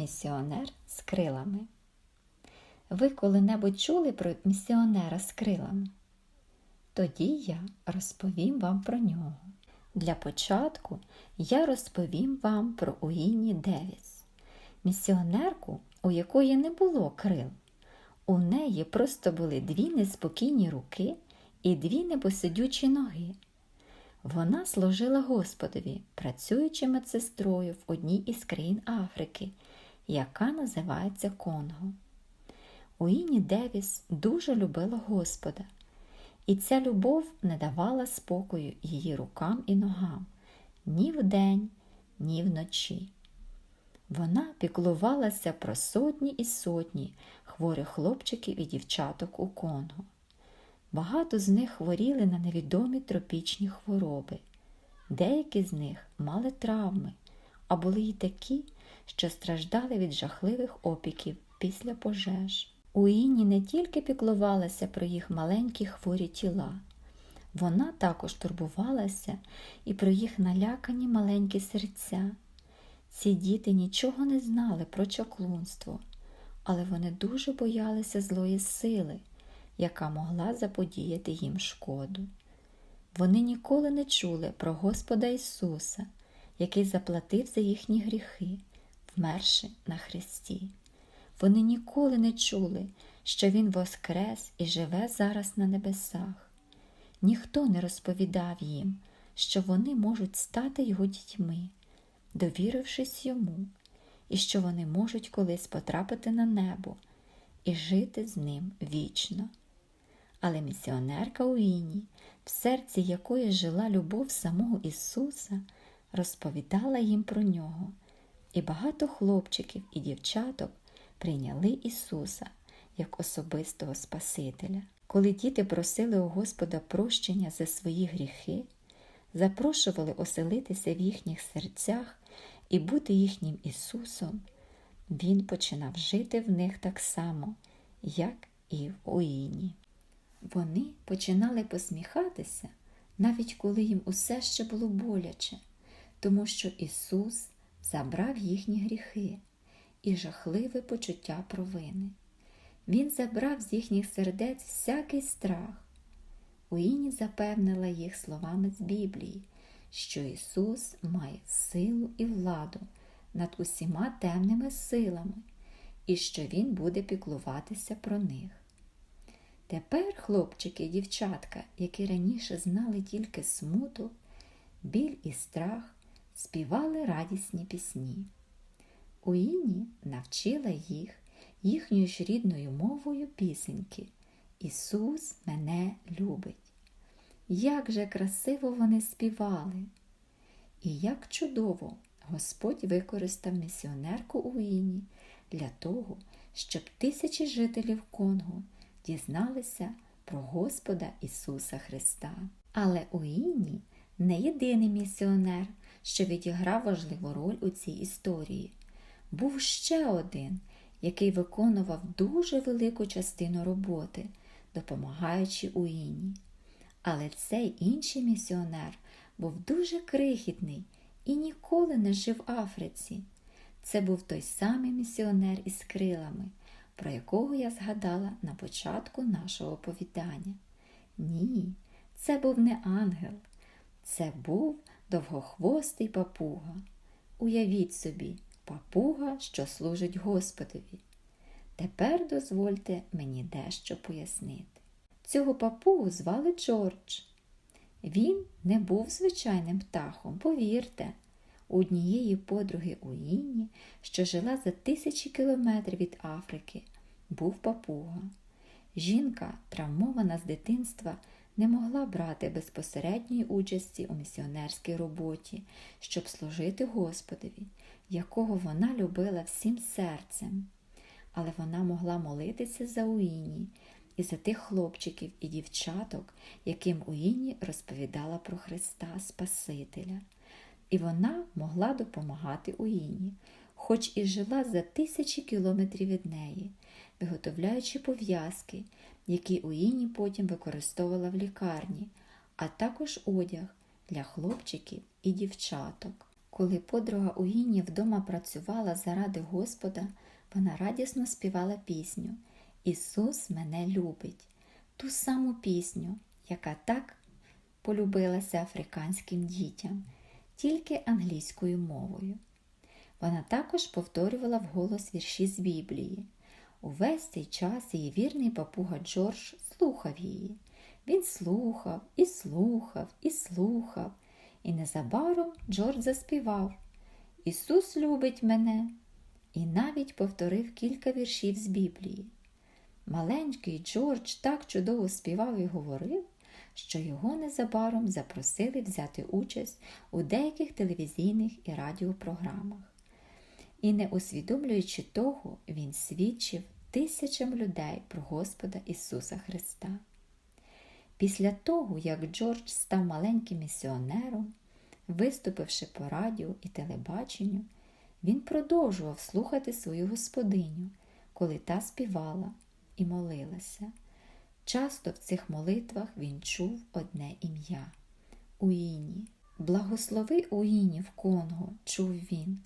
Місіонер з крилами. Ви коли-небудь чули про місіонера з крилами? Тоді я розповім вам про нього. Для початку я розповім вам про Уінні Девіс, місіонерку, у якої не було крил. У неї просто були дві неспокійні руки і дві непосидючі ноги. Вона служила Господові, працюючи медсестрою в одній із країн Африки, яка називається Конго. Уіні Девіс дуже любила Господа, і ця любов не давала спокою її рукам і ногам ні вдень, ні вночі. Вона піклувалася про сотні і сотні хворих хлопчиків і дівчаток у Конго. Багато з них хворіли на невідомі тропічні хвороби. Деякі з них мали травми, а були й такі, що страждали від жахливих опіків після пожеж. Уінні не тільки піклувалася про їх маленькі хворі тіла, вона також турбувалася і про їх налякані маленькі серця. Ці діти нічого не знали про чаклунство, але вони дуже боялися злої сили, яка могла заподіяти їм шкоду. Вони ніколи не чули про Господа Ісуса, який заплатив за їхні гріхи, вмерши на Христі. Вони ніколи не чули, що Він воскрес і живе зараз на небесах. Ніхто не розповідав їм, що вони можуть стати його дітьми, довірившись йому, і що вони можуть колись потрапити на небо і жити з ним вічно. Але місіонерка Уіні, в серці якої жила любов самого Ісуса, розповідала їм про нього, і багато хлопчиків і дівчаток прийняли Ісуса як особистого Спасителя. Коли діти просили у Господа прощення за свої гріхи, запрошували оселитися в їхніх серцях і бути їхнім Ісусом, Він починав жити в них так само, як і в Уїні. Вони починали посміхатися, навіть коли їм усе ще було боляче, тому що Ісус забрав їхні гріхи і жахливе почуття провини. Він забрав з їхніх сердець всякий страх. Уіні запевнила їх словами з Біблії, що Ісус має силу і владу над усіма темними силами, і що Він буде піклуватися про них. Тепер хлопчики і дівчатка, які раніше знали тільки смуток, біль і страх, співали радісні пісні. Уіні навчила їх їхньою ж рідною мовою пісеньки Ісус мене любить. Як же красиво вони співали! І як чудово Господь використав місіонерку Уіні для того, щоб тисячі жителів Конго дізналися про Господа Ісуса Христа. Але Уіні не єдиний місіонер, що відіграв важливу роль у цій історії. Був ще один, який виконував дуже велику частину роботи, допомагаючи Уіні. Але цей інший місіонер був дуже крихітний і ніколи не жив в Африці. Це був той самий місіонер із крилами, про якого я згадала на початку нашого оповідання. Ні, це був не ангел, це був довгохвостий папуга. Уявіть собі, папуга, що служить Господові. Тепер дозвольте мені дещо пояснити. Цього папугу звали Джордж. Він не був звичайним птахом, повірте, у однієї подруги Уїні, що жила за тисячі кілометрів від Африки, був папуга. Жінка, травмована з дитинства, не могла брати безпосередньої участі у місіонерській роботі, щоб служити Господові, якого вона любила всім серцем. Але вона могла молитися за Уіні і за тих хлопчиків і дівчаток, яким Уіні розповідала про Христа Спасителя. І вона могла допомагати Уіні, хоч і жила за тисячі кілометрів від неї, виготовляючи пов'язки, які Уіні потім використовувала в лікарні, а також одяг для хлопчиків і дівчаток. Коли подруга Уїні вдома працювала заради Господа, вона радісно співала пісню Ісус мене любить, ту саму пісню, яка так полюбилася африканським дітям, тільки англійською мовою. Вона також повторювала вголос вірші з Біблії. Увесь цей час її вірний папуга Джордж слухав її. Він слухав і слухав і слухав, і незабаром Джордж заспівав Ісус любить мене і навіть повторив кілька віршів з Біблії. Маленький Джордж так чудово співав і говорив, що його незабаром запросили взяти участь у деяких телевізійних і радіопрограмах. І, не усвідомлюючи того, він свідчив тисячам людей про Господа Ісуса Христа. Після того, як Джордж став маленьким місіонером, виступивши по радіо і телебаченню, він продовжував слухати свою господиню, коли та співала і молилася. Часто в цих молитвах він чув одне ім'я Уїні. Благослови Уїні в Конго, чув він.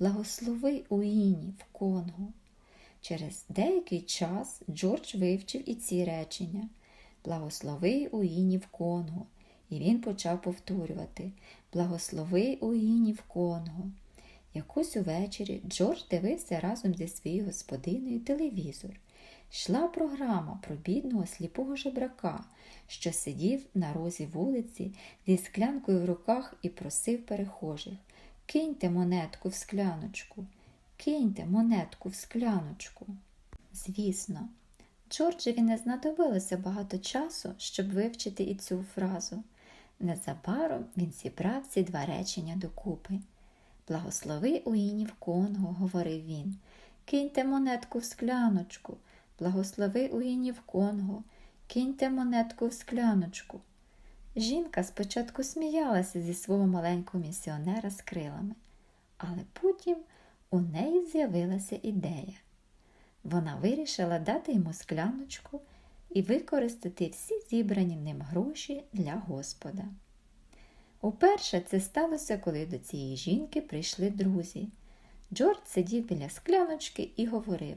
Благослови Уїні в Конго. Через деякий час Джордж вивчив і ці речення Благослови Уїні в Конго. І він почав повторювати Благослови Уїні в Конго. Якось увечері Джордж дивився разом зі своєю господиною телевізор. Йшла програма про бідного сліпого жебрака, що сидів на розі вулиці зі склянкою в руках і просив перехожих Киньте монетку в скляночку, киньте монетку в скляночку. Звісно, Джорджеві не знадобилося багато часу, щоб вивчити і цю фразу. Незабаром він зібрав ці два речення докупи. Благослови Уїні в Конго, говорив він, киньте монетку в скляночку, благослови Уїні в Конго, киньте монетку в скляночку. Жінка спочатку сміялася зі свого маленького місіонера з крилами, але потім у неї з'явилася ідея. Вона вирішила дати йому скляночку і використати всі зібрані ним гроші для Господа. Уперше це сталося, коли до цієї жінки прийшли друзі. Джордж сидів біля скляночки і говорив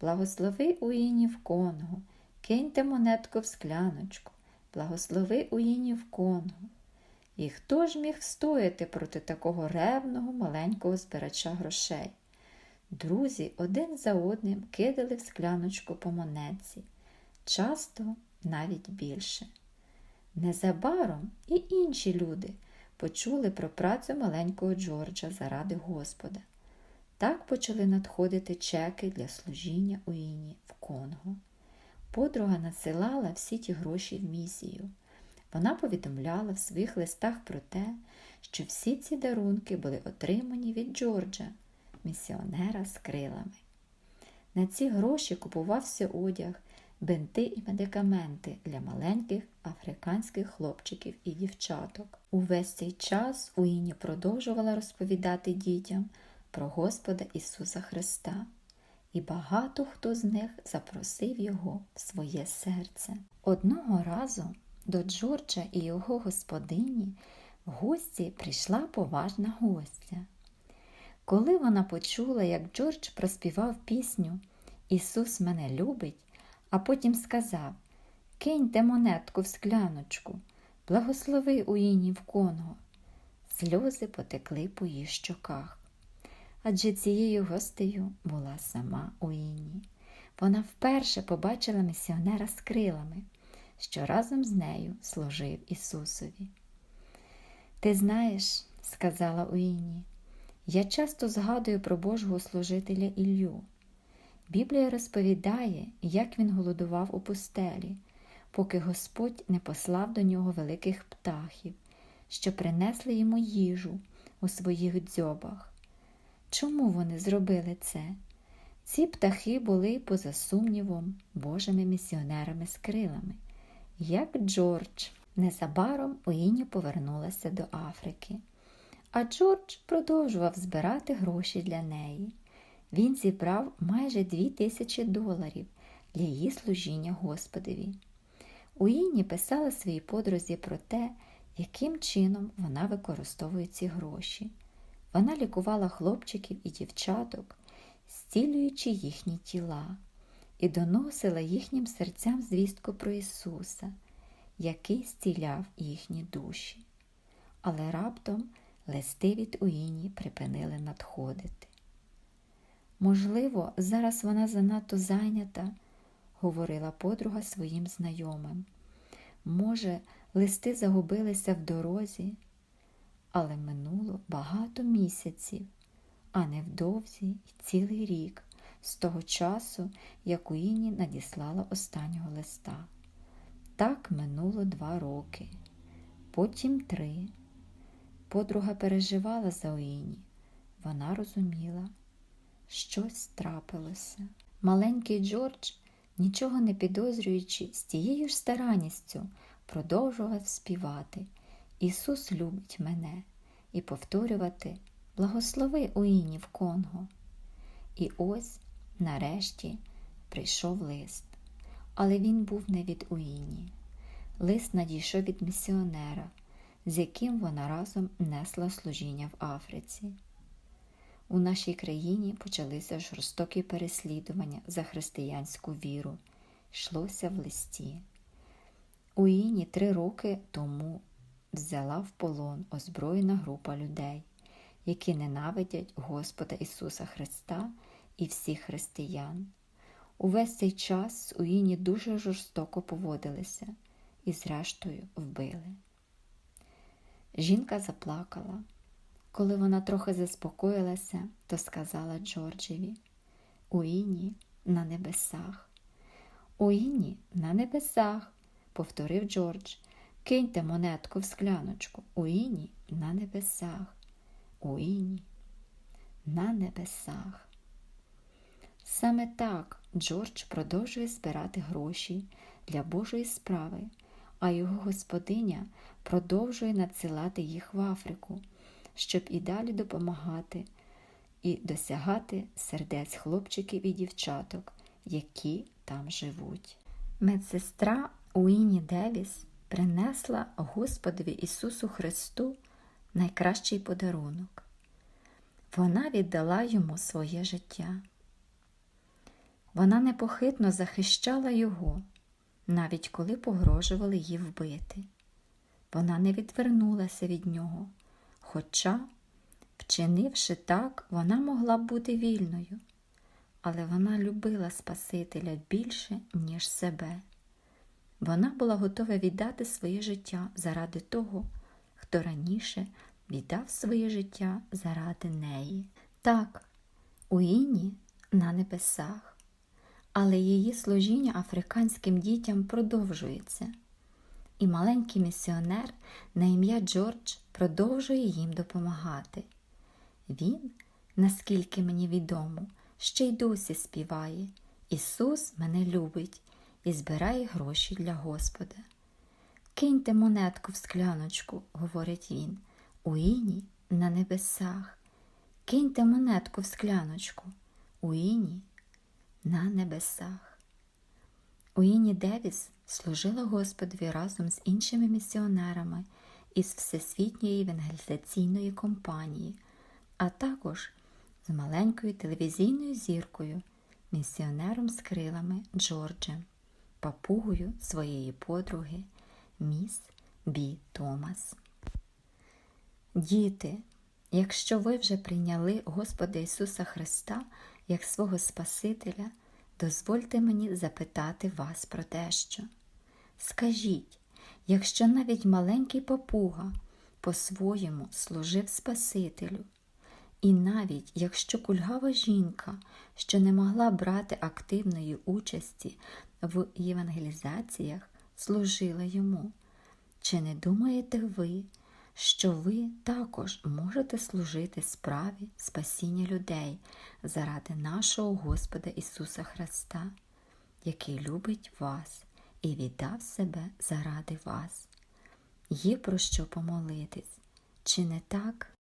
Благослови Уїні в Конго, киньте монетку в скляночку, благослови Уїні в Конго. І хто ж міг стояти проти такого ревного маленького збирача грошей? Друзі один за одним кидали в скляночку по монетці, часто навіть більше. Незабаром і інші люди почули про працю маленького Джорджа заради Господа. Так почали надходити чеки для служіння у Іні в Конго. Подруга надсилала всі ті гроші в місію. Вона повідомляла в своїх листах про те, що всі ці дарунки були отримані від Джорджа, місіонера з крилами. На ці гроші купувався одяг, бинти і медикаменти для маленьких африканських хлопчиків і дівчаток. Увесь цей час Уіні продовжувала розповідати дітям про Господа Ісуса Христа, і багато хто з них запросив Його в своє серце. Одного разу до Джорджа і його господині в гості прийшла поважна гостя. Коли вона почула, як Джордж проспівав пісню Ісус мене любить, а потім сказав Киньте монетку в скляночку, благослови Уїні в. Сльози потекли по її щоках. Адже цією гостею була сама Уїні. Вона вперше побачила місіонера з крилами, що разом з нею служив Ісусові. Ти знаєш, сказала Уїні, я часто згадую про Божого служителя Іллю. Біблія розповідає, як він голодував у пустелі, поки Господь не послав до нього великих птахів, що принесли йому їжу у своїх дзьобах. Чому вони зробили це? Ці птахи були, поза сумнівом, Божими місіонерами з крилами, як Джордж. Незабаром Уіні повернулася до Африки, а Джордж продовжував збирати гроші для неї. Він зібрав майже дві тисячі доларів для її служіння Господові. Уінні писала своїй подрузі про те, яким чином вона використовує ці гроші. Вона лікувала хлопчиків і дівчаток, зцілюючи їхні тіла, і доносила їхнім серцям звістку про Ісуса, який зціляв їхні душі. Але раптом листи від Уіні припинили надходити. Можливо, зараз вона занадто зайнята, говорила подруга своїм знайомим. Може, листи загубилися в дорозі, але минуло багато місяців, а невдовзі й цілий рік з того часу, як Уіні надіслала останнього листа. Так минуло два роки, потім три. Подруга переживала за Уіні. Вона розуміла, щось трапилося. Маленький Джордж, нічого не підозрюючи, з тією ж старанністю продовжував співати Ісус любить мене і повторювати Благослови Уіні в Конго. І ось, нарешті, прийшов лист, але він був не від Уіні. Лист надійшов від місіонера, з яким вона разом несла служіння в Африці. У нашій країні почалися жорстокі переслідування за християнську віру. Йшлося в листі. Уіні три роки тому взяла в полон озброєна група людей, які ненавидять Господа Ісуса Христа і всіх християн. Увесь цей час Уіні дуже жорстоко поводилися і, зрештою, вбили. Жінка заплакала. Коли вона трохи заспокоїлася, то сказала Джорджеві Уіні на небесах. Уіні на небесах, повторив Джордж. Киньте монетку в скляночку. Уіні на небесах. Уіні на небесах. Саме так Джордж продовжує збирати гроші для Божої справи, а його господиня продовжує надсилати їх в Африку, щоб і далі допомагати і досягати сердець хлопчиків і дівчаток, які там живуть. Медсестра Уіні Девіс принесла Господові Ісусу Христу найкращий подарунок. Вона віддала йому своє життя. Вона непохитно захищала його, навіть коли погрожували її вбити. Вона не відвернулася від нього, хоча, вчинивши так, вона могла б бути вільною, але вона любила Спасителя більше, ніж себе. Вона була готова віддати своє життя заради того, хто раніше віддав своє життя заради неї. Так, у Іні на небесах, але її служіння африканським дітям продовжується, і маленький місіонер на ім'я Джордж продовжує їм допомагати. Він, наскільки мені відомо, ще й досі співає Ісус мене любить і збирає гроші для Господа. Киньте монетку в скляночку, говорить він, у іні на небесах. Киньте монетку в скляночку, у іні на небесах. Уіні Девіс служила Господові разом з іншими місіонерами із Всесвітньої евангелізаційної компанії, а також з маленькою телевізійною зіркою, місіонером з крилами Джорджем, папугою своєї подруги міс Бі Томас. Діти, якщо ви вже прийняли Господа Ісуса Христа як свого Спасителя, дозвольте мені запитати вас про дещо. Скажіть, якщо навіть маленький папуга по-своєму служив Спасителю, і навіть якщо кульгава жінка, що не могла брати активної участі в євангелізаціях, служила йому, чи не думаєте ви, що ви також можете служити справі спасіння людей заради нашого Господа Ісуса Христа, який любить вас і віддав себе заради вас? Є про що помолитись, чи не так?